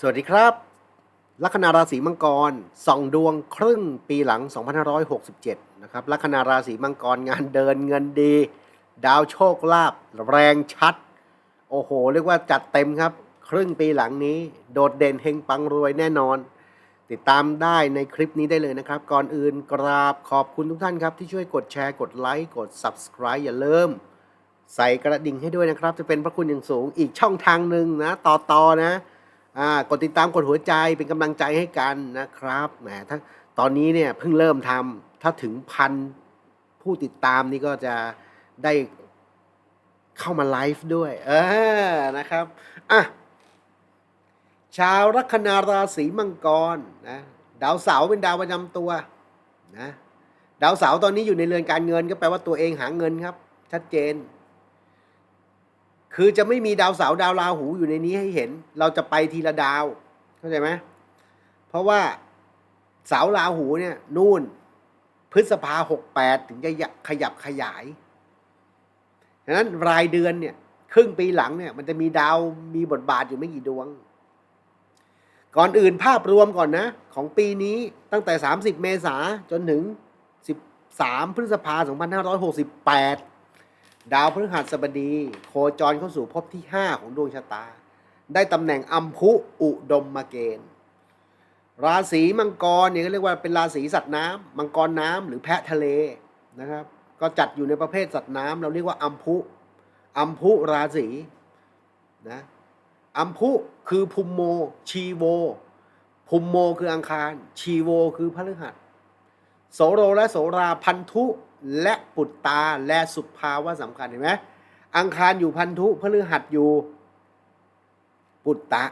สวัสดีครับ ลัคนาราศีมังกรส่องดวงครึ่งปีหลัง 2567 นะครับ ลัคนาราศีมังกรงานเดินเงินดี ดาวโชคลาภแรงชัด โอ้โห เรียกว่าจัดเต็มครับ ครึ่งปีหลังนี้ โดดเด่นเฮงปังรวยแน่นอน ติดตามได้ในคลิปนี้ได้เลยนะครับ ก่อนอื่นกราบขอบคุณทุกท่านครับ ที่ช่วยกดแชร์กดไลค์กด Subscribe อย่าลืมใส่กระดิ่งให้ด้วยนะครับ จะเป็นพระคุณอย่างสูงอีกช่องทางหนึ่งนะ ต่อต่อนะ อ่ากดติดตามกดหัวใจเป็นกำลังใจให้กันนะครับแหมถ้าตอนนี้เนี่ยเพิ่งเริ่มทำถ้าถึงพันผู้ติดตามนี่ก็จะได้เข้ามาไลฟ์ด้วย เออนะครับอะชาวลัคนาราศีมังกรนะดาวเสาเป็นดาวประจำตัวนะดาวเสาตอนนี้อยู่ในเรือนการเงินก็แปลว่าตัวเองหาเงินครับ ชัดเจน คือจะไม่มีดาวเสาร์ดาวราหูอยู่ในนี้ให้เห็น เราจะไปทีละดาว เข้าใจไหมเพราะว่าเสาราหูเนี่ยนู่น พฤษภาหกแปดถึงจะขยับขยายดังนั้นรายเดือนเนี่ย ครึ่งปีหลังเนี่ย มันจะมีดาวมีบทบาทอยู่ไม่กี่ดวง ก่อนอื่นภาพรวมก่อนนะ ของปีนี้ตั้งแต่ 30 เมษาจนถึง 13 พฤษภา2568 ดาวพฤหัสบดี โคจรเข้าสู่ภพที่ 5 ของดวงชะตา ได้ตำแหน่งอัมพุอุดมมาเกณฑ์ ราศีมังกรเนี่ยก็เรียกว่าเป็นราศีสัตว์น้ำมังกรน้ำหรือแพะทะเลนะครับ ก็จัดอยู่ในประเภทสัตว์น้ำเราเรียกว่าอัมพุอัมพุราศีนะอัมพุคือภูมิโม ชีโวภูมิโมคืออังคาร ชีโวคือพฤหัสโสโรและโสราพันธุและปุตตาและสุภาวะสำคัญเห็นไหมอังคารอยู่พันธุพฤหัสอยู่ ปุตตะ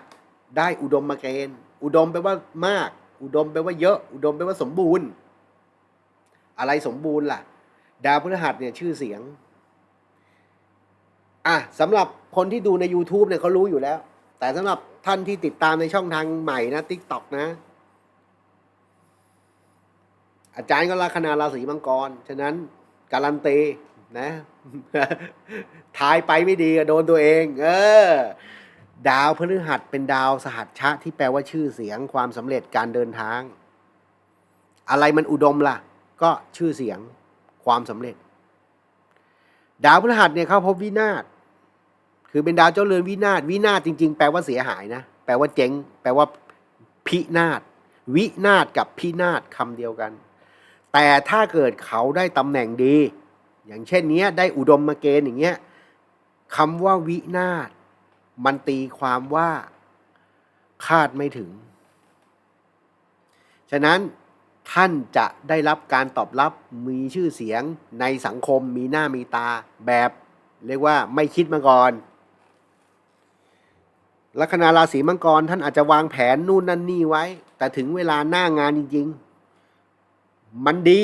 ได้อุดมมาเกณฑ์อุดมแปลว่ามาก อุดมแปลว่าเยอะ อุดมแปลว่าสมบูรณ์ อะไรสมบูรณ์ล่ะ ดาวพฤหัสเนี่ยชื่อเสียงอะสำหรับคนที่ดูใน YouTube เนี่ยเขารู้อยู่แล้ว แต่สำหรับท่านที่ติดตามในช่องทางใหม่นะ TikTok นะ อาจารย์ก็ลัคนาราศีมังกร ฉะนั้นการันตีนะทายไปไม่ดีก็โดนตัวเอง เออ ดาวพฤหัสเป็นดาวสหัชชะที่แปลว่าชื่อเสียงความสำเร็จการเดินทาง อะไรมันอุดมล่ะ ก็ชื่อเสียงความสำเร็จ ดาวพฤหัสเนี่ยเข้าพบวินาศคือเป็นดาวเจ้าเรือนวินาศวินาศจริง ๆ แปลว่าเสียหายนะแปลว่าเจ๊ง แปลว่าพินาศวินาศกับพินาศคำเดียวกัน แต่ถ้าเกิดเขาได้ตำแหน่งดี อย่างเช่นเนี้ยได้อุดมมาเกณฑ์อย่างเงี้ยคำว่าวินาศมันตีความว่าคาดไม่ถึง ฉะนั้นท่านจะได้รับการตอบรับมีชื่อเสียงในสังคมมีหน้ามีตาแบบเรียกว่าไม่คิดมาก่อน ลัคนาราศีมังกรท่านอาจจะวางแผนนู่นนั่นนี่ไว้ แต่ถึงเวลาหน้างานจริง ๆ มันดี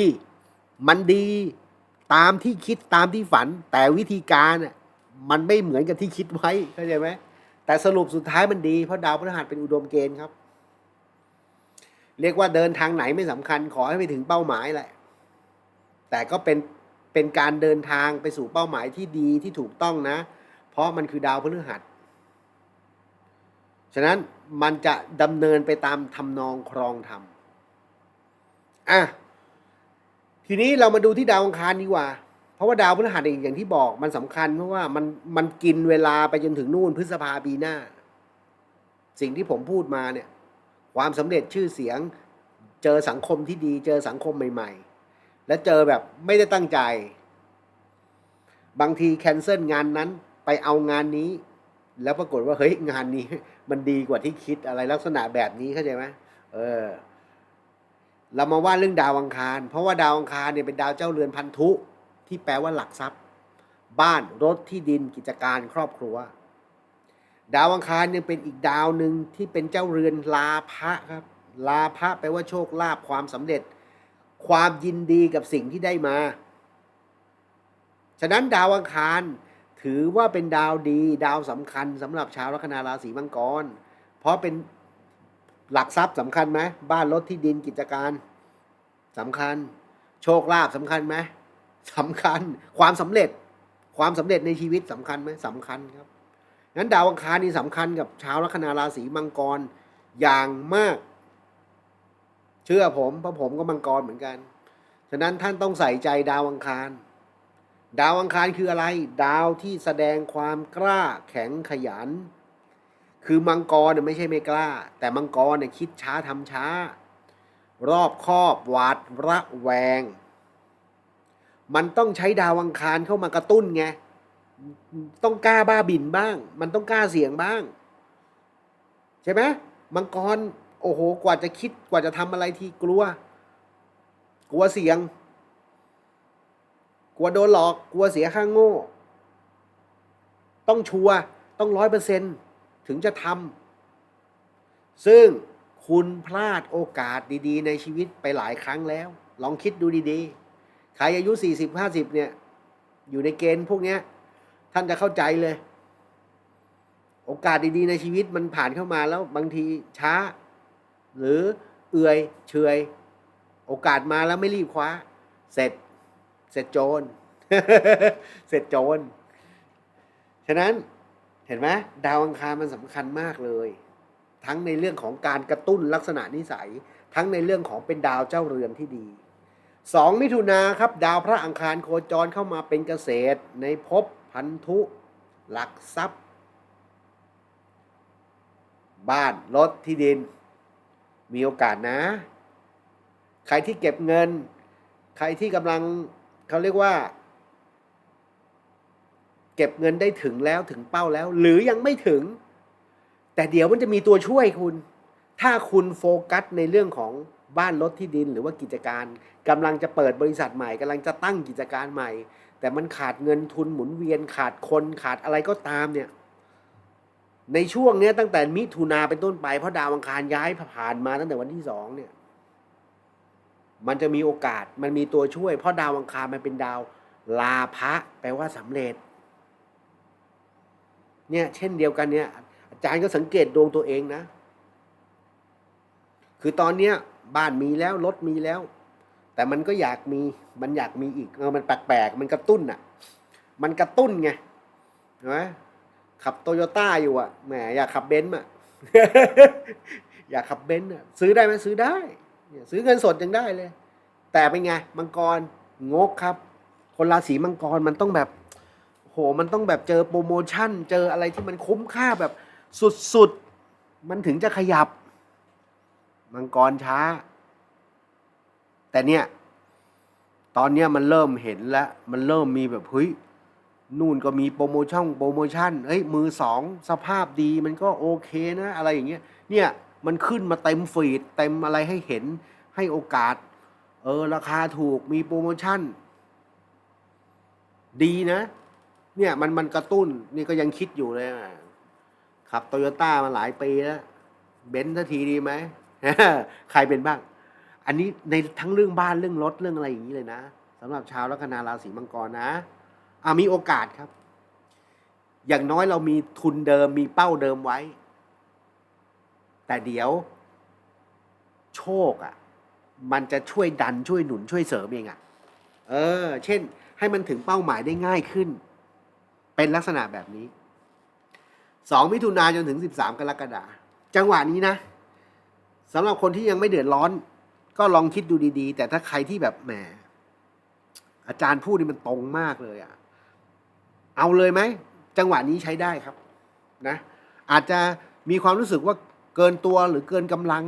มันดีตามที่คิดตามที่ฝัน แต่วิธีการมันไม่เหมือนกับที่คิดไว้เข้าใจไหมแต่สรุปสุดท้ายมันดีเพราะดาวพฤหัสเป็นอุดมเกณฑ์ครับ เรียกว่าเดินทางไหนไม่สำคัญขอให้ไปถึงเป้าหมายแหละ แต่ก็เป็นเป็นการเดินทางไปสู่เป้าหมายที่ดีที่ถูกต้องนะ เพราะมันคือดาวพฤหัส ฉะนั้นมันจะดำเนินไปตามทำนองครองธรรมอะ ทีนี้เรามาดูที่ดาวอังคารดีกว่า เพราะว่าดาวพฤหัสเองอย่างที่บอกมันสำคัญเพราะว่ามันมันกินเวลาไปจนถึงนู่นพฤษภาปีหน้า สิ่งที่ผมพูดมาเนี่ย ความสำเร็จชื่อเสียง เจอสังคมที่ดี เจอสังคมใหม่ ๆ และเจอแบบไม่ได้ตั้งใจ บางทีแคนเซิลงานนั้นไปเอางานนี้ แล้วปรากฏว่าเฮ้ยงานนี้ มันดีกว่าที่คิดอะไรลักษณะแบบนี้เข้าใจไหมเออ เรามาว่าเรื่องดาวอังคาร เพราะว่าดาวอังคารเนี่ยเป็นดาวเจ้าเรือนพันธุที่แปลว่าหลักทรัพย์ บ้านรถที่ดินกิจการครอบครัว ดาวอังคารยังเป็นอีกดาวหนึ่งที่เป็นเจ้าเรือนลาภะครับ ลาภะแปลว่าโชคลาภความสำเร็จ ความยินดีกับสิ่งที่ได้มา ฉะนั้นดาวอังคารถือว่าเป็นดาวดี ดาวสำคัญสำหรับชาวลัคนาราศีมังกร เพราะเป็น หลักทรัพย์สำคัญไหมบ้านรถที่ดินกิจการสำคัญ โชคลาภสำคัญไหมสำคัญ ความสำเร็จ ความสำเร็จในชีวิตสำคัญไหมสำคัญครับงั้นดาวอังคารนี่สำคัญกับชาวลัคนาราศีมังกรอย่างมาก เชื่อผมเพราะผมก็มังกรเหมือนกัน ฉะนั้นท่านต้องใส่ใจดาวอังคาร ดาวอังคารคืออะไร ดาวที่แสดงความกล้าแข็งขยัน คือมังกรเนี่ยไม่ใช่ไม่กล้า แต่มังกรเนี่ยคิดช้าทำช้า รอบคอบหวาดระแวง มันต้องใช้ดาวอังคารเข้ามากระตุ้นไงต้องกล้าบ้าบินบ้าง มันต้องกล้าเสี่ยงบ้าง ใช่ไหมมังกรโอ้โห กว่าจะคิดกว่าจะทำอะไรที่กลัว กลัวเสี่ยง กลัวโดนหลอก กลัวเสียค่างโง่ ต้องชัวร์ต้องร้อยเปอร์เซ็นต์ ถึงจะทำซึ่งคุณพลาดโอกาสดีๆ ในชีวิตไปหลายครั้งแล้ว ลองคิดดูดีๆ ใครอายุ 40-50 เนี่ย อยู่ในเกณฑ์พวกนี้ท่านจะเข้าใจเลย โอกาสดีๆ ในชีวิตมันผ่านเข้ามาแล้วบางทีช้า หรือเอื่อยเฉยโอกาสมาแล้วไม่รีบคว้า เสร็จ เสร็จโจร เสร็จโจร ฉะนั้น ห็นไหมดาวอังคารมันสำคัญมากเลย ทั้งในเรื่องของการกระตุ้นลักษณะนิสัย ทั้งในเรื่องของเป็นดาวเจ้าเรือนที่ดีสองมิถุนาครับ ดาวพระอังคารโคจรเข้ามาเป็นเกษตร ในภพพันธุ หลักทรัพย์ บ้านรถที่ดิน มีโอกาสนะ ใครที่เก็บเงิน ใครที่กำลังเขาเรียกว่า ก็บเงินได้ถึงแล้วถึงเป้าแล้ว หรือยังไม่ถึง แต่เดี๋ยวมันจะมีตัวช่วยคุณ ถ้าคุณโฟกัสในเรื่องของบ้านรถที่ดินหรือว่ากิจการกำลังจะเปิดบริษัทใหม่กำลังจะตั้งกิจการใหม่ แต่มันขาดเงินทุนหมุนเวียนขาดคนขาดอะไรก็ตามเนี่ยในช่วงนี้ตั้งแต่มิถุนาเป็นต้นไปเพราะดาวอังคารย้ายผ่านมาตั้งแต่วันที่สองเนี่ยมันจะมีโอกาสมันมีตัวช่วย เพราะดาวอังคารมันเป็นดาวลาภะแปลว่าสำเร็จ เนี่ยเช่นเดียวกันเนี่ยอาจารย์ก็สังเกตดวงตัวเองนะ คือตอนเนี้ยบ้านมีแล้วรถมีแล้ว แต่มันก็อยากมีมันอยากมีอีกเออมันแปลกๆมันกระตุ้นอะ มันกระตุ้นไงเห็นไหมขับโตโยต้าอยู่อะแหมอยากขับเบนซ์อะอยากขับเบนซ์อะซื้อได้ไหมซื้อได้เนี่ยซื้อเงินสดยังได้เลย แต่เป็นไงมังกรงกครับ คนราศีมังกรมันต้องแบบ โหมันต้องแบบเจอโปรโมชั่น เจออะไรที่มันคุ้มค่าแบบสุดๆ มันถึงจะขยับ มังกรช้า แต่เนี่ย ตอนเนี้ยมันเริ่มเห็นแล้ว มันเริ่มมีแบบเฮ้ยนู่นก็มีโปรโมชั่นโปรโมชั่นเฮ้ยมือสองสภาพดีมันก็โอเคนะ อะไรอย่างเงี้ยเนี่ยมันขึ้นมาเต็มฟีดเต็มอะไรให้เห็นให้โอกาส เออ ราคาถูกมีโปรโมชั่น ดีนะ เนี่ยมันมันกระตุ้นนี่ก็ยังคิดอยู่เลยอะขับโตโยต้ามาหลายปีแล้วเบนซ์สักทีดีไหม ใครเป็นบ้าง อันนี้ในทั้งเรื่องบ้านเรื่องรถเรื่องอะไรอย่างนี้เลยนะสำหรับชาวลัคนาราศีมังกรนะอ่ามีโอกาสครับ อย่างน้อยเรามีทุนเดิมมีเป้าเดิมไว้ แต่เดี๋ยว โชคอะ มันจะช่วยดันช่วยหนุนช่วยเสริมเองอะ เออ เช่น ให้มันถึงเป้าหมายได้ง่ายขึ้น เป็นลักษณะแบบนี้สองมิถุนายนจนถึงสิบสามกรกฎาจังหวะนี้นะสำหรับคนที่ยังไม่เดือดร้อน ก็ลองคิดดูดีๆ แต่ถ้าใครที่แบบแหม อาจารย์พูดนี่มันตรงมากเลยอะเอาเลยไหม จังหวะนี้ใช้ได้ครับนะ อาจจะมีความรู้สึกว่าเกินตัวหรือเกินกำลัง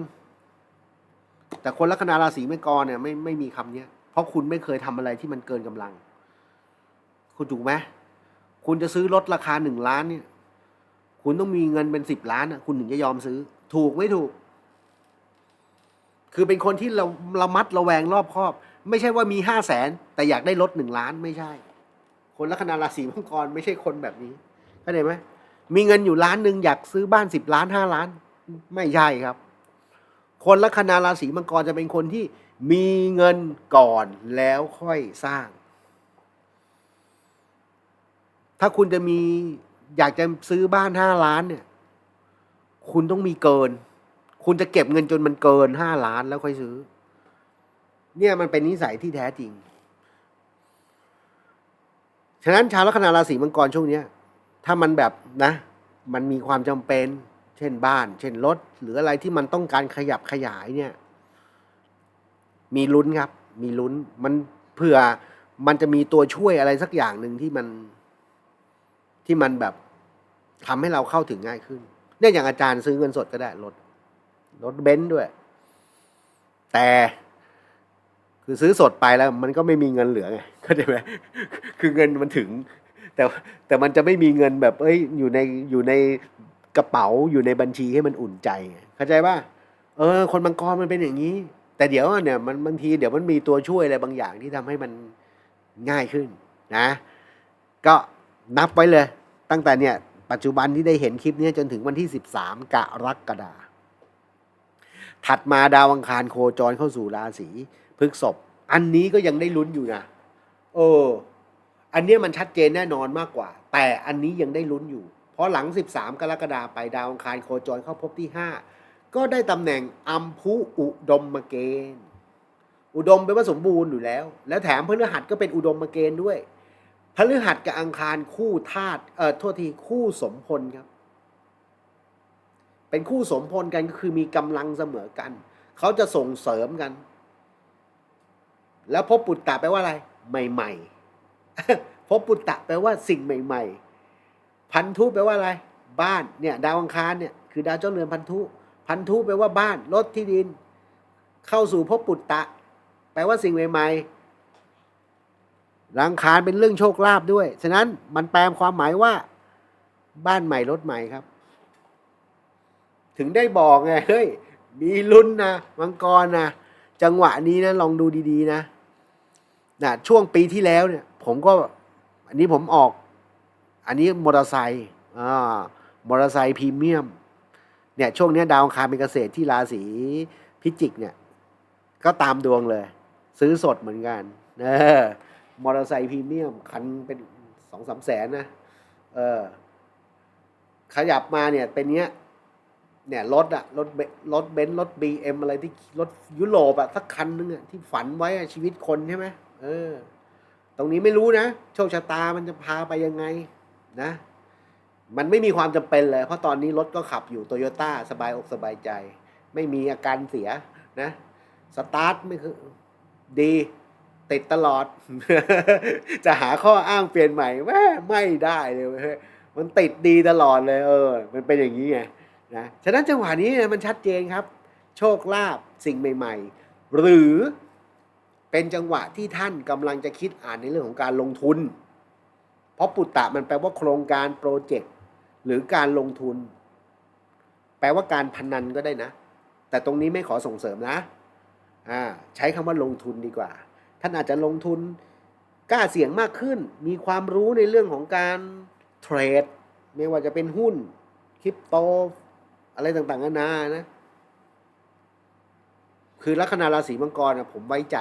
แต่คนลัคนาราศีมังกรเนี่ยไม่ไม่มีคำเนี้ยเพราะคุณไม่เคยทำอะไรที่มันเกินกำลัง คุณถูกไหม คุณจะซื้อรถราคาหนึ่งล้านเนี่ย คุณต้องมีเงินเป็นสิบล้านอะ คุณถึงจะยอมซื้อ ถูกไม่ถูก คือเป็นคนที่เราระมัดระแวงรอบคอบ ไม่ใช่ว่ามีห้าแสนแต่อยากได้รถหนึ่งล้านไม่ใช่ คนลัคนาราศีมังกรไม่ใช่คนแบบนี้เข้าใจไหมมีเงินอยู่ล้านหนึ่งอยากซื้อบ้านสิบล้านห้าล้าน ไม่ใช่ครับ คนลัคนาราศีมังกรจะเป็นคนที่มีเงินก่อนแล้วค่อยสร้าง ถ้าคุณจะมีอยากจะซื้อบ้านห้าล้านเนี่ย คุณต้องมีเกิน คุณจะเก็บเงินจนมันเกินห้าล้านแล้วค่อยซื้อ เนี่ยมันเป็นนิสัยที่แท้จริง ฉะนั้นชาวลัคนาราศีมังกรช่วงเนี้ย ถ้ามันแบบนะ มันมีความจำเป็น เช่นบ้าน เช่นรถหรืออะไรที่มันต้องการขยับขยายเนี่ย มีลุ้นครับ มีลุ้นมันเผื่อมันจะมีตัวช่วยอะไรสักอย่างหนึ่งที่มัน ที่มันแบบทำให้เราเข้าถึงง่ายขึ้น เนี่ยอย่างอาจารย์ซื้อเงินสดก็ได้รถรถเบนซ์ด้วย แต่คือซื้อสดไปแล้ว มันก็ไม่มีเงินเหลือไงเข้าใจไหมคือเงินมันถึง แต่แต่มันจะไม่มีเงินแบบ เอ้ยอยู่ในอยู่ในกระเป๋าอยู่ในบัญชีให้มันอุ่นใจเข้าใจป่ะเออ คนมังกรมันเป็นอย่างนี้ แต่เดี๋ยวเนี่ยมันบางทีเดี๋ยวมันมีตัวช่วยอะไรบางอย่างที่ทำให้มันง่ายขึ้น นะ ก็ นับไว้เลย ตั้งแต่เนี่ยปัจจุบันที่ได้เห็นคลิปนี้จนถึงวันที่ 13 กรกฎาคมถัดมาดาวอังคารโคจรเข้าสู่ราศีพฤกษภอันนี้ก็ยังได้ลุ้นอยู่นะเออ อันนี้มันชัดเจนแน่นอนมากกว่า แต่อันนี้ยังได้ลุ้นอยู่ เพราะหลัง 13 กรกฎาคมไปดาวอังคารโคจรเข้าพบที่ 5 ก็ได้ตำแหน่งอัมพุอุดมเกณฑ์อุดมแปลว่าสมบูรณ์อยู่แล้ว แล้วแถมพฤหัสก็เป็นอุดมเกณฑ์ด้วย พฤหัสกับอังคารคู่ธาตุเอ่อโทษทีคู่สมพลครับ เป็นคู่สมพลกันก็คือมีกำลังเสมอกัน เขาจะส่งเสริมกัน แล้วพบปุตตะแปลว่าอะไร ใหม่ๆพบปุตตะแปลว่าสิ่งใหม่ ๆ พันธุแปลว่าอะไร บ้านเนี่ย ดาวอังคารเนี่ยคือดาวเจ้าเรือนพันธุพันธุแปลว่าบ้านรถที่ดิน เข้าสู่พบปุตตะ แปลว่าสิ่งใหม่ๆ รังคารเป็นเรื่องโชคลาภด้วย ฉะนั้นมันแปลความหมายว่า บ้านใหม่รถใหม่ครับ ถึงได้บอกไงเฮ้ยมีลุ้นนะมังกรนะจังหวะนี้นะลองดูดีๆนะนะช่วงปีที่แล้วเนี่ย ผมก็ อันนี้ผมออก อันนี้มอเตอร์ไซค์อ่ามอเตอร์ไซค์พรีเมียม เนี่ย ช่วงเนี้ยดาวคารเป็นเกษตรที่ราศีพิจิกเนี่ย ก็ตามดวงเลย ซื้อสดเหมือนกัน เออ มอเตอร์ไซค์พรีเมียมคันเป็นสองสามแสนนะเออขยับมาเนี่ยเป็นเนี้ยเนี่ยรถอะรถเบรถเบนซ์รถบีเอ็มอะไรที่รถยุโรปอะสักคันนึงอะที่ฝันไว้อะชีวิตคนใช่ไหมเออ ตรงนี้ไม่รู้นะ โชคชะตามันจะพาไปยังไงนะ มันไม่มีความจำเป็นเลย เพราะตอนนี้รถก็ขับอยู่โตโยต้าสบายอกสบายใจ ไม่มีอาการเสียนะ สตาร์ทไม่คือดี ติดตลอด จะหาข้ออ้างเปลี่ยนใหม่แม่ไม่ได้เลยเว้ยมันติดดีตลอดเลย เออ มันเป็นอย่างนี้ไงนะฉะนั้นจังหวะนี้นะมันชัดเจนครับ โชคลาภสิ่งใหม่ ๆ หรือเป็นจังหวะที่ท่านกำลังจะคิดอ่านในเรื่องของการลงทุน เพราะปุตตะมันแปลว่าโครงการโปรเจกต์หรือการลงทุน แปลว่าการพนันก็ได้นะ แต่ตรงนี้ไม่ขอส่งเสริมนะอ่าใช้คำว่าลงทุนดีกว่า ท่านอาจจะลงทุนกล้าเสี่ยงมากขึ้น มีความรู้ในเรื่องของการเทรด ไม่ว่าจะเป็นหุ้นคริปโต อะไรต่างๆนานานะ คือลัคนาราศีมังกรนะผมไว้ใจ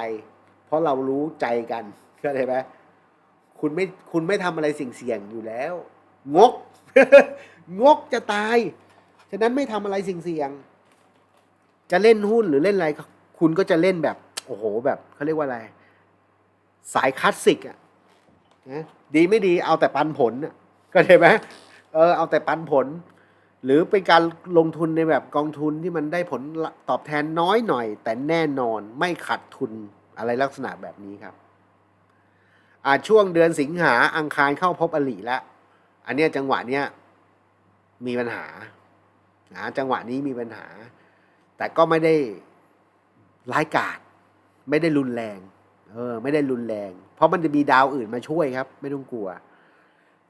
เพราะเรารู้ใจกันเข้าใจไหมคุณไม่คุณไม่ทำอะไรสิ่งเสี่ยงอยู่แล้ว งก งกจะตาย ฉะนั้นไม่ทำอะไรสิ่งเสี่ยง จะเล่นหุ้นหรือเล่นอะไร คุณก็จะเล่นแบบ โอ้โห แบบเขาเรียกว่าอะไร สายคลาสสิกอะนะดีไม่ดีเอาแต่ปันผลอะก็ใช่ไหมเออเอาแต่ปันผล หรือเป็นการลงทุนในแบบกองทุนที่มันได้ผลตอบแทนน้อยหน่อย แต่แน่นอนไม่ขาดทุนอะไรลักษณะแบบนี้ครับอ่าช่วงเดือนสิงหาอังคารเข้าพบอลีแล้ว อันเนี้ยจังหวะเนี้ยมีปัญหานะจังหวะนี้มีปัญหา แต่ก็ไม่ได้ร้ายกาจไม่ได้รุนแรง เออ ไม่ได้รุนแรง เพราะมันจะมีดาวอื่นมาช่วยครับ ไม่ต้องกลัว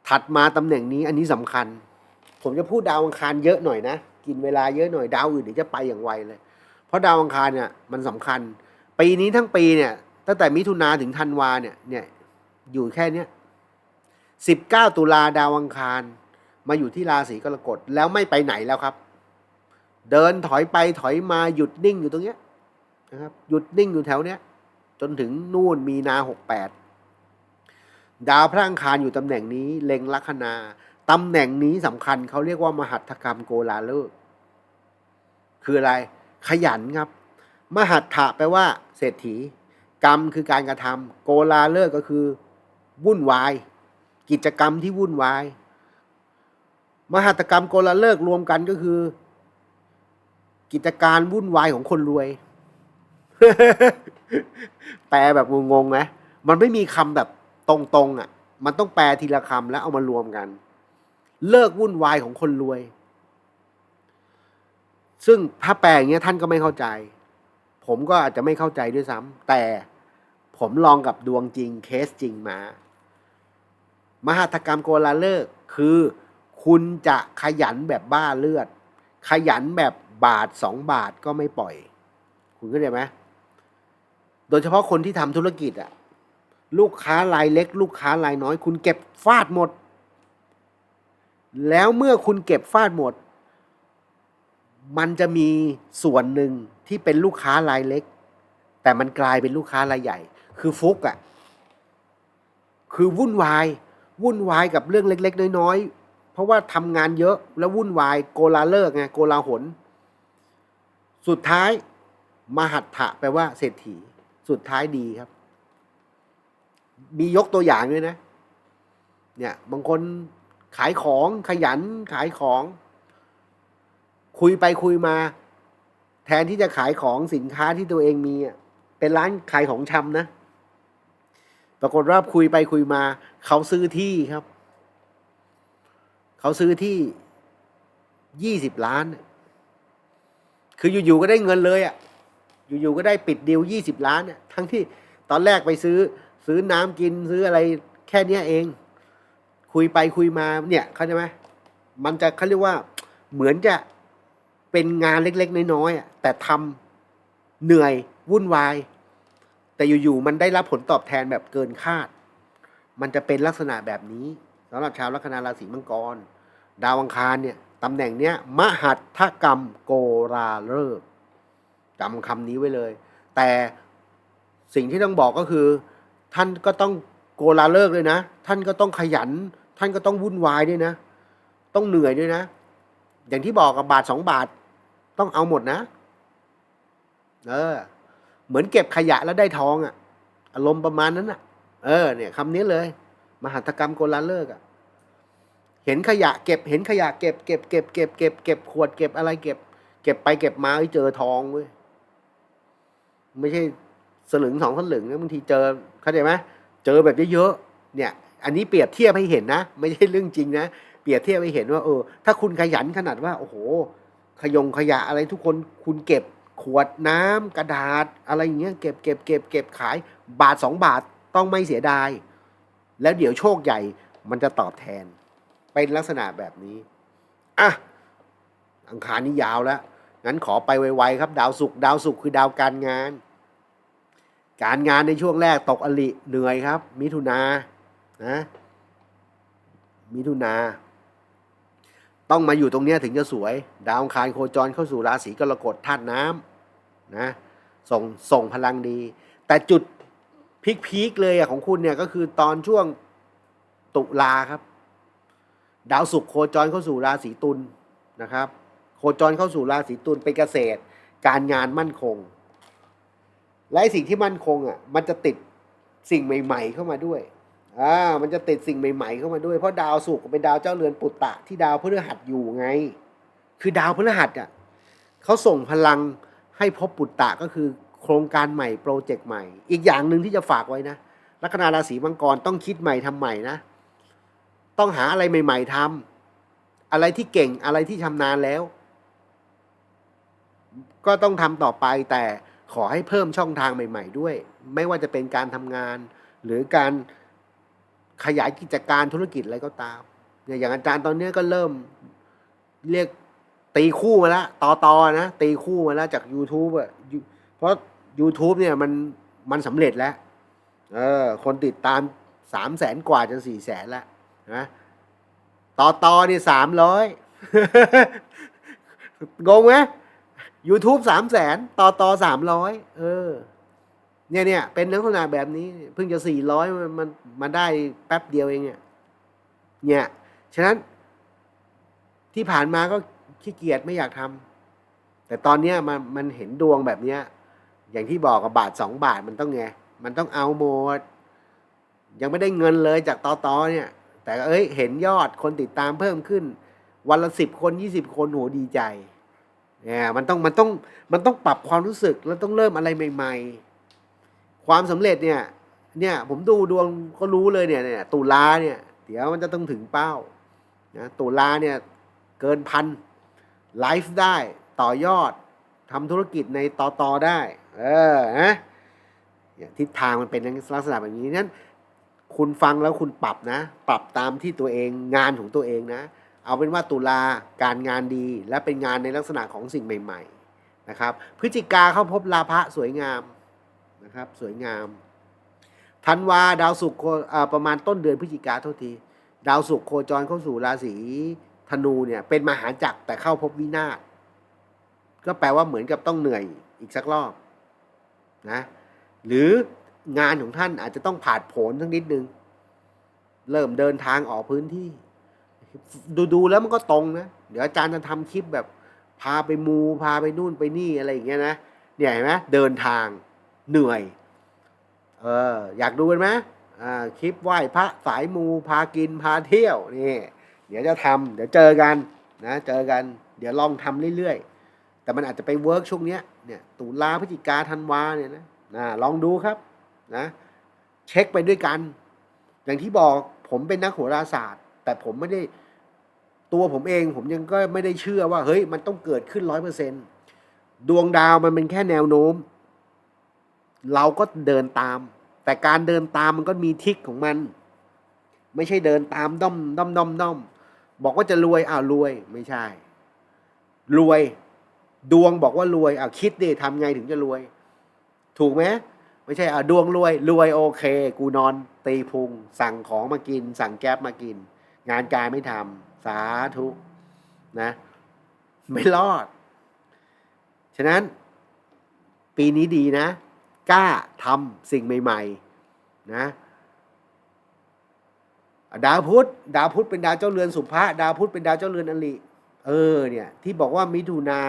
ถัดมาตำแหน่งนี้อันนี้สำคัญ ผมจะพูดดาวอังคารเยอะหน่อยนะกินเวลาเยอะหน่อยดาวอื่นเดี๋ยวจะไปอย่างไวเลย เพราะดาวอังคารเนี่ยมันสำคัญ ปีนี้ทั้งปีเนี่ยตั้งแต่มิถุนาถึงธันวาเนี่ยเนี่ยอยู่แค่เนี้ยสิบเก้าตุลาดาวอังคาร มาอยู่ที่ราศีกรกฎแล้วไม่ไปไหนแล้วครับ เดินถอยไปถอยมาหยุดนิ่งอยู่ตรงเนี้ยนะครับหยุดนิ่งอยู่แถวเนี้ย จนถึงนู่นมีนาหกแปดดาวพระอังคารอยู่ตำแหน่งนี้เล็งลัคนาตำแหน่งนี้สำคัญเขาเรียกว่ามหัตถกรรมโกลาเลิกคืออะไรขยันครับ มหัตถะแปลว่าเศรษฐี กรรมคือการกระทำโกลาเลิกก็คือ วุ่นวาย กิจกรรมที่วุ่นวาย มหัตกรรมโกลาเลิกรวมกันก็คือ กิจการวุ่นวายของคนรวย แปลแบบงงๆไหมมันไม่มีคำแบบตรงๆอะ มันต้องแปลทีละคำแล้วเอามารวมกัน เลิกวุ่นวายของคนรวย ซึ่งถ้าแปลอย่างเงี้ยท่านก็ไม่เข้าใจ ผมก็อาจจะไม่เข้าใจด้วยซ้ำแต่ผมลองกับดวงจริงเคสจริงมา มหัตกรรมโกลาเลิกคือคุณจะขยันแบบบ้าเลือด ขยันแบบบาทสองบาทก็ไม่ปล่อย คุณเข้าใจไหม โดยเฉพาะคนที่ทำธุรกิจอะลูกค้ารายเล็ก ลูกค้ารายน้อย คุณเก็บฟาดหมด แล้วเมื่อคุณเก็บฟาดหมด มันจะมีส่วนหนึ่งที่เป็นลูกค้ารายเล็ก แต่มันกลายเป็นลูกค้ารายใหญ่ คือฟุกอะ่ะคือวุ่นวาย วุ่นวายกับเรื่องเล็ก ๆ น้อยๆเพราะว่าทำงานเยอะแล้ววุ่นวายโกลาเลิกไงโกลาหล สุดท้าย มหัตถะแปลว่าเศรษฐี สุดท้ายดีครับ มียกตัวอย่างด้วยนะ เนี่ยบางคนขายของขยันขายของ คุยไปคุยมา แทนที่จะขายของสินค้าที่ตัวเองมีเป็นร้านขายของชำนะ ปรากฏว่าคุยไปคุยมา เขาซื้อที่ครับ เขาซื้อที่ยี่สิบล้าน คืออยู่ๆก็ได้เงินเลยอะ่ะ อยู่ๆก็ได้ปิดดีลยี่สิบล้านเนี่ยทั้งที่ตอนแรกไปซื้อซื้อน้ำกินซื้ออะไรแค่เนี้ยเอง คุยไปคุยมาเนี่ยเข้าใจไหมมันจะเขาเรียกว่าเหมือนจะเป็นงานเล็กๆ น้อยๆแต่ทำเหนื่อยวุ่นวาย แต่อยู่ๆมันได้รับผลตอบแทนแบบเกินคาด มันจะเป็นลักษณะแบบนี้สำหรับชาวลัคนาราศีมังกร ดาวอังคารเนี่ยตำแหน่งเนี้ยมหัตถกรรมโกราเลิก จำคำนี้ไว้เลย แต่สิ่งที่ต้องบอกก็คือ ท่านก็ต้องโกลาเลิกเลยนะ ท่านก็ต้องขยัน ท่านก็ต้องวุ่นวายด้วยนะ ต้องเหนื่อยด้วยนะ อย่างที่บอกกับบาทสองบาท ต้องเอาหมดนะ เออ เหมือนเก็บขยะแล้วได้ทองอะ่ะ อารมณ์ประมาณนั้นอะ เออ เนี่ยคำนี้เลย มหัตกรรมโกลาเลิกษ์อะเห็นขยะเก็บเห็นขยะเก็บเก็บเก็บเก็บเก็บเก็บขวดเก็บอะไรเก็บ เก็บไปเก็บมาเจอทองเว้ย ไม่ใช่สลึงสองสลึงนะบางทีเจอเข้าใจไหมเจอแบบเยอะๆเนี่ย อันนี้เปรียบเทียบให้เห็นนะ ไม่ใช่เรื่องจริงนะเปรียบเทียบให้เห็นว่าเออถ้าคุณขยันขนาดว่าโอ้โห ขยงขยะอะไรทุกคนคุณเก็บขวดน้ำกระดาษ อะไรอย่างเงี้ยเก็บเก็บเก็บเก็บขายบาทสองบาทต้องไม่เสียดาย แล้วเดี๋ยวโชคใหญ่มันจะตอบแทน เป็นลักษณะแบบนี้อะอังคารนี้ยาวแล้ว งั้นขอไปไวๆครับ ดาวศุกดาวศุกคือดาวการงาน การงานในช่วงแรกตกอลิเหนื่อยครับ มิถุนานะมิถุนาต้องมาอยู่ตรงเนี้ยถึงจะสวย ดาวคารโคจรเข้าสู่ราศีกรกฎธาตุน้ำนะส่งส่งพลังดี แต่จุดพีคๆเลยอะของคุณเนี่ยก็คือตอนช่วงตุลาครับ ดาวศุกร์โคจรเข้าสู่ราศีตุลนะครับ คจรเข้าสู่ราศีตุลเป็นเกษตร การงานมั่นคง และสิ่งที่มั่นคงอะมันจะติดสิ่งใหม่ ๆ เข้ามาด้วยอ่ามันจะติดสิ่งใหม่ ๆ เข้ามาด้วยเพราะดาวศุกร์เป็นดาวเจ้าเรือนปุตตะที่ดาวพฤหัสอยู่ไง คือดาวพฤหัสอะเขาส่งพลังให้พบปุตตะก็คือโครงการใหม่โปรเจกต์ใหม่ อีกอย่างหนึ่งที่จะฝากไว้นะลัคนาราศีมังกรต้องคิดใหม่ทำใหม่นะ ต้องหาอะไรใหม่ ๆทำอะไรที่เก่งอะไรที่ชำนาญแล้ว ก็ต้องทำต่อไปแต่ขอให้เพิ่มช่องทางใหม่ ๆ ด้วย ไม่ว่าจะเป็นการทำงาน หรือการขยายกิจการธุรกิจอะไรก็ตามเนี่ยอย่างอาจารย์ตอนนี้ก็เริ่มเรียกตีคู่มาแล้วต่อต่อนะตีคู่มาแล้วจาก YouTube อะยูเพราะ YouTube เนี่ยมันมันสำเร็จแล้ว เออ คนติดตามสามแสนกว่าจะสี่แสนแล้วนะต่อต่อนี่สามร้อยงงไหม YouTube สามแสนต่อต่อสามร้อยเออ เนี่ยเนี่ยเป็นลักษณะแบบนี้ เพิ่งจะสี่ร้อยมันมันมันได้แป๊บเดียวเองเนี่ยเนี่ยฉะนั้นที่ผ่านมาก็ขี้เกียจไม่อยากทำแต่ตอนเนี้ยมันมันเห็นดวงแบบเนี้ย อย่างที่บอกกับบาทสองบาทมันต้องไง มันต้องเอาหมด ยังไม่ได้เงินเลยจากตอตอเนี่ย แต่เอ้ย เห็นยอดคนติดตามเพิ่มขึ้น วันละสิบคนยี่สิบคนโหดีใจ เนี่ยมันต้องมันต้องมันต้องปรับความรู้สึกแล้วต้องเริ่มอะไรใหม่ ๆ ความสำเร็จเนี่ย เนี่ยผมดูดวงก็รู้เลยเนี่ยเนี่ยตุลาเนี่ยเดี๋ยวมันจะต้องถึงเป้านะตุลาเนี่ยเกินพันไลฟ์ได้ต่อยอดทำธุรกิจในต่อต่อได้ เออนะทิศทางมันเป็นลักษณะแบบนี้นั้น คุณฟังแล้วคุณปรับนะ ปรับตามที่ตัวเองงานของตัวเองนะ เอาเป็นว่าตุลาการงานดีและเป็นงานในลักษณะของสิ่งใหม่ ๆนะครับ พฤศจิกาเข้าพบลาภะสวยงามนะครับสวยงามธันวาดาวศุกร์ประมาณต้นเดือนพฤศจิกาโทษที ดาวศุกร์โคจรเข้าสู่ราศีธนูเนี่ยเป็นมหาจักรแต่เข้าพบวินาศก็แปลว่าเหมือนกับต้องเหนื่อยอีกสักรอบนะหรืองานของท่านอาจจะต้องผ่าดผนสักนิดนึง เริ่มเดินทางออกพื้นที่ ดูดูแล้วมันก็ตรงนะ เดี๋ยวอาจารย์จะทำคลิปแบบพาไปมูพาไปนู่นไปนี่อะไรอย่างเงี้ยนะเนี่ยเห็นไหมเดินทางเหนื่อย เอออยากดูกันไหมอ่าคลิปไหว้พระสายมูพากินพาเที่ยวนี่เดี๋ยวจะทำเดี๋ยวเจอกันนะเจอกัน เดี๋ยวลองทำเรื่อยๆ แต่มันอาจจะไปเวิร์กช่วงเนี้ยเนี่ยตุลาพฤศจิกาธันวาเนี่ยนะนะลองดูครับนะเช็คไปด้วยกัน อย่างที่บอกผมเป็นนักโหราศาสตร์ แต่ผมไม่ได้ ตัวผมเองผมยังก็ไม่ได้เชื่อว่า เฮ้ย มันต้องเกิดขึ้นร้อยเปอร์เซ็นดวงดาวมันเป็นแค่แนวโน้ม เราก็เดินตาม แต่การเดินตามมันก็มีทิศของมัน ไม่ใช่เดินตามด้อมด้อมด้อมด้อมบอกว่าจะรวยอ้าวรวยไม่ใช่ รวย ดวงบอกว่ารวยอ้าวคิดดิทำไงถึงจะรวย ถูกไหมไม่ใช่อะดวงรวย รวยโอเค กูนอนตีพุง สั่งของมากิน สั่งแก๊บมากิน งานการไม่ทำ สาธุนะ ไม่รอด ฉะนั้น ปีนี้ดีนะ กล้าทำสิ่งใหม่ ๆ นะดาวพุธดาวพุธเป็นดาวเจ้าเรือนสุภะดาวพุธเป็นดาวเจ้าเรือนอลิเออ เนี่ย ที่บอกว่ามิถุนา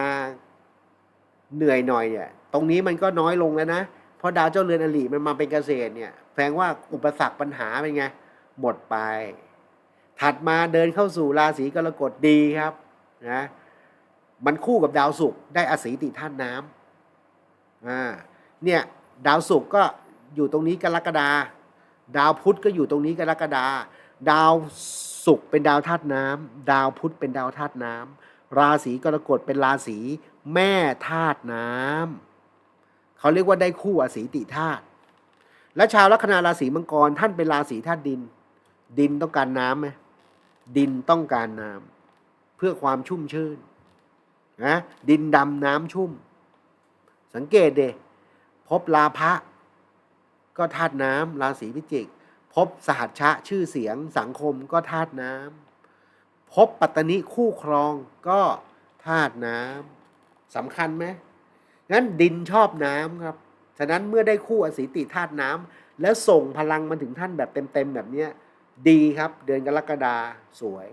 เหนื่อยหน่อยเนี่ย ตรงนี้มันก็น้อยลงแล้วนะเพราะดาวเจ้าเรือนอลิมันมาเป็นเกษตรเนี่ยแสดงว่าอุปสรรคปัญหาเป็นไงหมดไป ถัดมาเดินเข้าสู่ราศีกรกฎดีครับนะมันคู่กับดาวศุกร์ได้อสีติธาตุน้ำอ่าเนี่ยดาวศุกร์ก็อยู่ตรงนี้กรกฎาดาวพุธก็อยู่ตรงนี้กรกฎาดาวศุกร์เป็นดาวธาตุน้ำดาวพุธเป็นดาวธาตุน้ำราศีกรกฎเป็นราศีแม่ธาตุน้ำเขาเรียกว่าได้คู่อสีติธาตุและชาวลัคนาราศีมังกรท่านเป็นราศีธาตุดิน ดินต้องการน้ำไหม ดินต้องการน้ำเพื่อความชุ่มชื่นนะดินดำน้ำชุ่ม สังเกตเดพบลาภะก็ธาตุน้ำราศีพิจิก พบสหัชชะชื่อเสียงสังคมก็ธาตุน้ำพบปัตตนิคู่ครองก็ธาตุน้ำสำคัญไหมงั้นดินชอบน้ำครับ ฉะนั้นเมื่อได้คู่อสีติธาตุน้ำแล้วส่งพลังมาถึงท่านแบบเต็มๆแบบเนี้ย ดีครับ เดือนกรกฎาสวย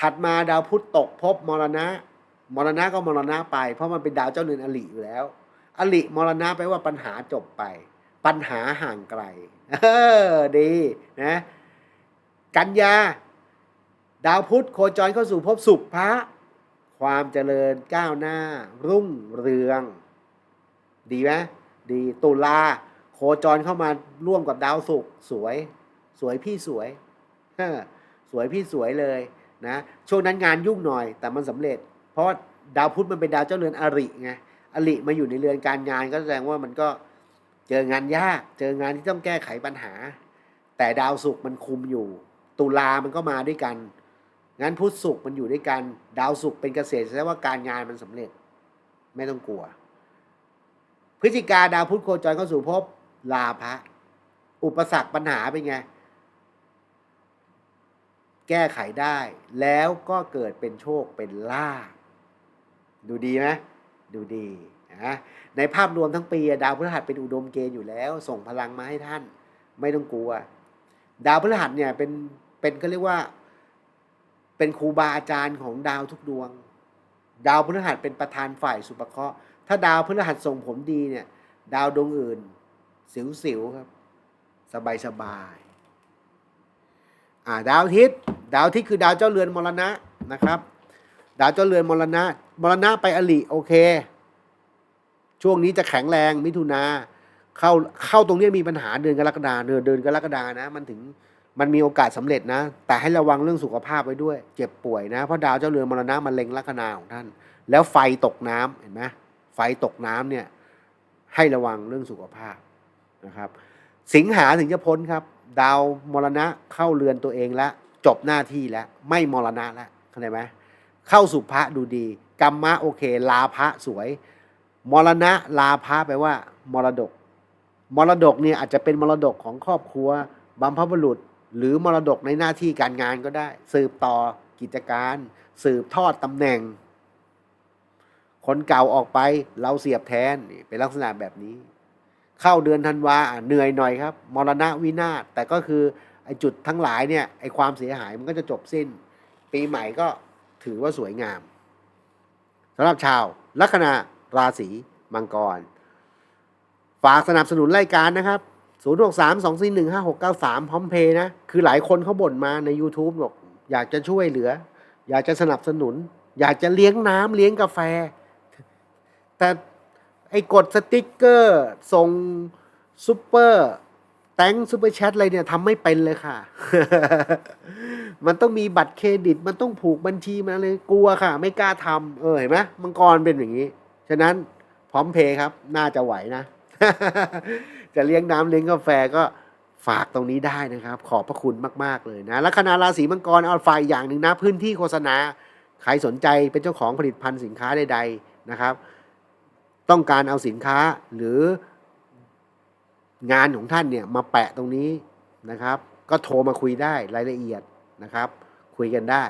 ถัดมาดาวพุธตกพบมรณะ มรณะก็มรณะไป เพราะมันเป็นดาวเจ้าเรือนอลิอยู่แล้ว อลิมรณะแปลว่าปัญหาจบไป ปัญหาห่างไกล เออดีนะ กันยาดาวพุธโคจรเข้าสู่ภพสุขพระความเจริญก้าวหน้า รุ่งเรือง ดีไหมดีตุลาโคจรเข้ามาร่วมกับดาวศุกร์สวย สวยพี่สวยเออสวยพี่สวยเลยนะช่วงนั้นงานยุ่งหน่อยแต่มันสำเร็จ เพราะดาวพุธมันเป็นดาวเจ้าเรือนอริไงอริมาอยู่ในเรือนการงานก็แสดงว่ามันก็เจองานยาก เจองานที่ต้องแก้ไขปัญหา แต่ดาวศุกร์มันคุมอยู่ ตุลามันก็มาด้วยกันงั้นพุธศุกร์มันอยู่ด้วยกัน ดาวศุกร์เป็นเกษตรแสดงว่าการงานมันสำเร็จ ไม่ต้องกลัว พฤศจิกาดาวพุธโคจรเข้าสู่ภพลาภะอุปสรรคปัญหาเป็นไง แก้ไขได้ แล้วก็เกิดเป็นโชคเป็นลาภดูดีไหมดูดีนะในภาพรวมทั้งปีดาวพฤหัสเป็นอุดมเกณฑ์อยู่แล้ว ส่งพลังมาให้ท่าน ไม่ต้องกลัว ดาวพฤหัสเนี่ยเป็นเป็นก็เรียกว่า เป็นครูบาอาจารย์ของดาวทุกดวง ดาวพฤหัสเป็นประธานฝ่ายสุปเคราะห์ถ้าดาวพฤหัสส่งผลดีเนี่ย ดาวดวงอื่น สิวๆครับ สบายสบาย อ่าดาวอาทิตย์ดาวที่คือดาวเจ้าเรือนมรณะนะครับ ดาวเจ้าเรือนมรณะมรณะไปอลิโอเค ช่วงนี้จะแข็งแรงมิถุนาเข้าเข้าตรงนี้มีปัญหาเดือนกรกฎาเดือนเดือนกรกฎานะ มันถึงมันมีโอกาสสำเร็จนะ แต่ให้ระวังเรื่องสุขภาพไว้ด้วย เจ็บป่วยนะ เพราะดาวเจ้าเรือนมรณะมันเล็งลัคนาของท่าน แล้วไฟตกน้ำเห็นไหมไฟตกน้ำเนี่ยให้ระวังเรื่องสุขภาพนะครับ สิงหาถึงจะพ้นครับ ดาวมรณะเข้าเรือนตัวเองแล้วจบหน้าที่แล้วไม่มรณะแล้วเข้าใจไหมเข้าสุภะดูดีกรรมะโอเค ลาภะสวย มรณะลาภะแปลว่า มรดก มรดกเนี่ยอาจจะเป็นมรดกของครอบครัวบัมพบุรุษ หรือมรดกในหน้าที่การงานก็ได้ สืบต่อกิจการ สืบทอดตำแหน่ง คนเก่าออกไปเราเสียบแทนเป็นลักษณะแบบนี้ เข้าเดือนธันวาเหนื่อยหน่อยครับ มรณะวินาศแต่ก็คือไอ้จุดทั้งหลายเนี่ยไอ้ความเสียหายมันก็จะจบสิ้น ปีใหม่ก็ถือว่าสวยงามสำหรับชาวลัคนาราศีมังกร ฝากสนับสนุนรายการนะครับ 0 6 3 2 4 1 5 6 9 3 พร้อมเพย์นะ คือหลายคนเขาบ่นมาใน YouTube บอกอยากจะช่วยเหลือ อยากจะสนับสนุน อยากจะเลี้ยงน้ำเลี้ยงกาแฟ แต่ ไอ้กดสติกเกอร์ส่งซูเปอร์แตงซูเปอร์แชทอะไรเนี่ยทำไม่เป็นเลยค่ะ มันต้องมีบัตรเครดิต มันต้องผูกบัญชีมาเลยกลัวค่ะ ไม่กล้าทำเออเห็นไหมมังกรเป็นอย่างนี้ ฉะนั้นพร้อมเพย์ครับ น่าจะไหวนะ จะเลี้ยงน้ำเลี้ยงกาแฟก็ฝากตรงนี้ได้นะครับ ขอบพระคุณมาก ๆ เลยนะ ลัคนาราศีมังกรเอาฝ่ายอย่างหนึ่งนะ พื้นที่โฆษณา ใครสนใจเป็นเจ้าของผลิตภัณฑ์สินค้าใด ๆ นะครับ ต้องการเอาสินค้าหรืองานของท่านเนี่ยมาแปะตรงนี้นะครับ ก็โทรมาคุยได้รายละเอียดนะครับ คุยกันได้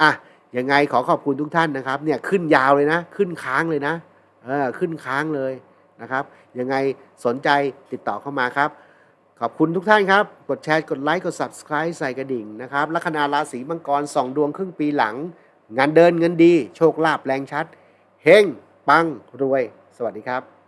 อะยังไงขอขอบคุณทุกท่านนะครับ เนี่ยขึ้นยาวเลยนะ ขึ้นค้างเลยนะเออขึ้นค้างเลยนะครับ ยังไงสนใจติดต่อเข้ามาครับ ขอบคุณทุกท่านครับ กดแชร์กดไลค์กด Subscribe ใส่กระดิ่งนะครับลัคนาราศีมังกรสองดวงครึ่งปีหลัง งานเดินเงินดี โชคลาภแรงชัดเฮงปังรวย สวัสดีครับ